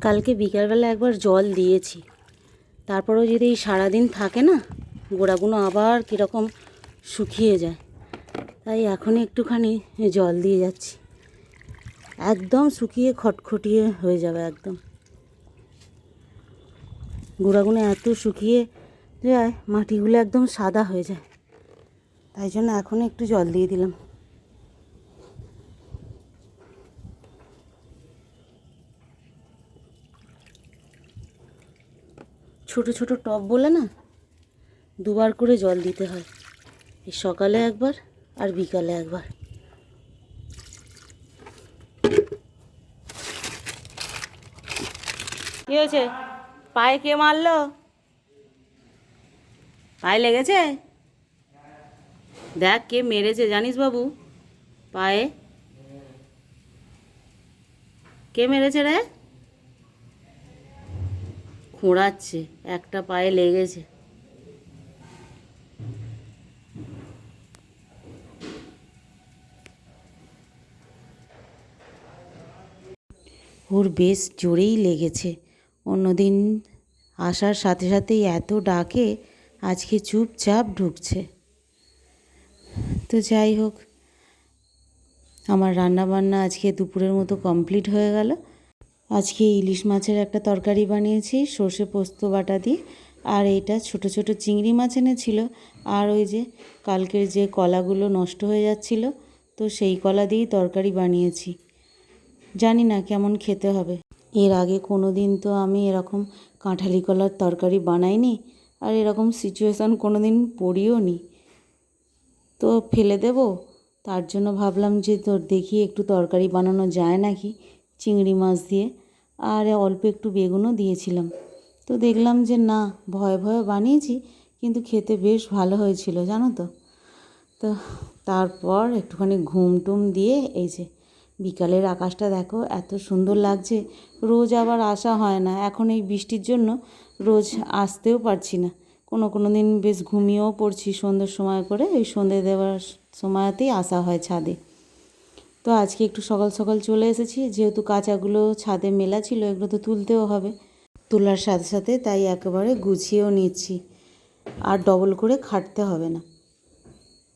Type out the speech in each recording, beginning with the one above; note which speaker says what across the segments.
Speaker 1: কালকে বিকালবেলা একবার জল দিয়েছি। তারপরেও যদি এই সারাদিন থাকে না, গোড়াগুলো আবার কীরকম শুকিয়ে যায়। তাই এখন একটুখানি জল দিয়ে যাচ্ছি। একদম শুকিয়ে খটখটিয়ে হয়ে যাবে একদম। গোড়াগুলো এত শুকিয়ে যায়, মাটিগুলো একদম সাদা হয়ে যায়। তাই জন্য এখন একটু জল দিয়ে দিলাম। ছোট ছোট টব বলে না? দুবার করে জল দিতে হয়। এই সকালে একবার আর বিকালে একবার। কি হয়েছে? পায়ে কে মারলো? পায়ে লেগেছে? দেখ কে মেরেছে, জানিস বাবু? পায়ে? কে মেরেছে রে? খোঁড়াচ্ছে, একটা পায়ে লেগেছে। ওর বেশ জোরেই লেগেছে। অন্যদিন আসার সাথে সাথেই এত ডাকে, আজকে চুপচাপ ঢুকছে। তো যাই হোক, আমার রান্না বান্না আজকে দুপুরের মতো কমপ্লিট হয়ে গেল। আজকে ইলিশ মাছের একটা তরকারি বানিয়েছি, সর্ষে পোস্ত বাটা দিয়ে। আর এইটা ছোট ছোট চিংড়ি মাছ এনেছিল। আর ওই যে কালকের যে কলাগুলো নষ্ট হয়ে যাচ্ছিল, তো সেই কলা দিয়েই তরকারি বানিয়েছি। জানি না কেমন খেতে হবে। এর আগে কোনো দিন তো আমি এরকম কাঁঠালি কলার তরকারি বানাইনি, আর এরকম সিচুয়েশান কোনো দিন পড়িও নি। তো ফেলে দেব। তার জন্য ভাবলাম যে তোর দেখি একটু তরকারি বানানো যায় নাকি? চিংড়ি মাছ দিয়ে আর অল্প একটু বেগুনও দিয়েছিলাম। তো দেখলাম যে না, ভয়ে ভয়ে বানিয়েছি, কিন্তু খেতে বেশ ভালো হয়েছিল, জানো তো। তো তারপর একটুখানি ঘুম টুম দিয়ে এই যে বিকালের আকাশটা দেখো, এত সুন্দর লাগছে। রোজ আবার আসা হয় না। এখন এই বৃষ্টির জন্য রোজ আসতেও পারছি না। কোনো কোনো দিন বেশ ঘুমিয়েও পড়ছি সন্ধ্যের সময় করে ওই সন্ধে দেওয়ার সময়তেই আসা হয় ছাদে। তো আজকে একটু সকাল সকাল চলে এসেছি, যেহেতু কাঁচাগুলো ছাদে মেলা ছিল, এগুলো তো তুলতেও হবে। তোলার সাথে সাথে তাই একেবারে গুছিয়েও নিচ্ছি, আর ডবল করে খাটতে হবে না।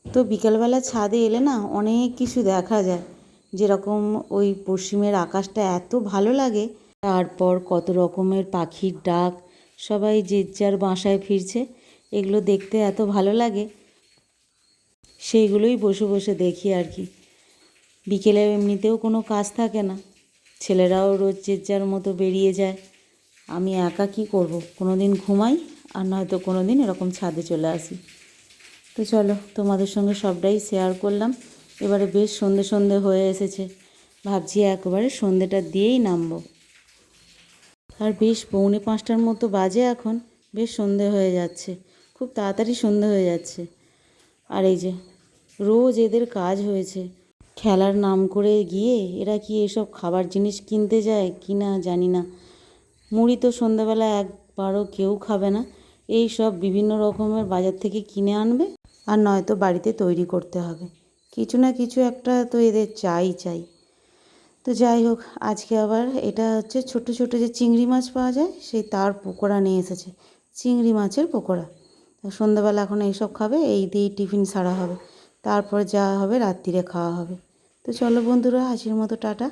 Speaker 1: তো বিকালবেলা ছাদে এলে না অনেক কিছু দেখা যায়, যেরকম ওই পশ্চিমের আকাশটা এত ভালো লাগে, তারপর কত রকমের পাখির ডাক, সবাই যে যার বাসায় ফিরছে, এগুলো দেখতে এত ভালো লাগে, সেইগুলোই বসে বসে দেখি আর কি। বিকেলে এমনিতেও কোনো কাজ থাকে না। ছেলেরাও রোজ যে যার মতো বেরিয়ে যায়। আমি একা কি করব? কোনো দিন ঘুমাই আর নয়তো কোনো দিন এরকম ছাদে চলে আসি। তো চলো, তোমাদের সঙ্গে সবটাই শেয়ার করলাম। এবারে বেশ সন্ধে সন্ধে হয়ে এসেছে। ভাবছি একবারে সন্ধেটা দিয়েই নামবো। আর বেশ পৌনে পাঁচটার মতো বাজে এখন। বেশ সন্ধে হয়ে যাচ্ছে। খুব তাড়াতাড়ি সন্ধে হয়ে যাচ্ছে। আর এই যে, রোজ এদের কাজ হয়েছে। খেলার নাম করে গিয়ে এরা কি এসব খাবার জিনিস কিনতে যায় কি না জানি না। মুড়ি তো সন্ধ্যাবেলা একবারও কেউ খাবে না। এই সব বিভিন্ন রকমের বাজার থেকে কিনে আনবে আর নয়তো বাড়িতে তৈরি করতে হবে। কিছু না কিছু একটা তো এদের চাই চাই। তো যাই হোক, আজকে আবার এটা হচ্ছে ছোট ছোট যে চিংড়ি মাছ পাওয়া যায়, সেই তার পকোড়া নিয়ে এসেছে। চিংড়ি মাছের পকোড়া। সন্ধ্যাবেলা এখন এইসব খাবে, এই দিয়েই টিফিন সারা হবে। তারপর যা হবে রাত্রিরে খাওয়া হবে। তো চলো বন্ধুরা হাসির মতো টাটা।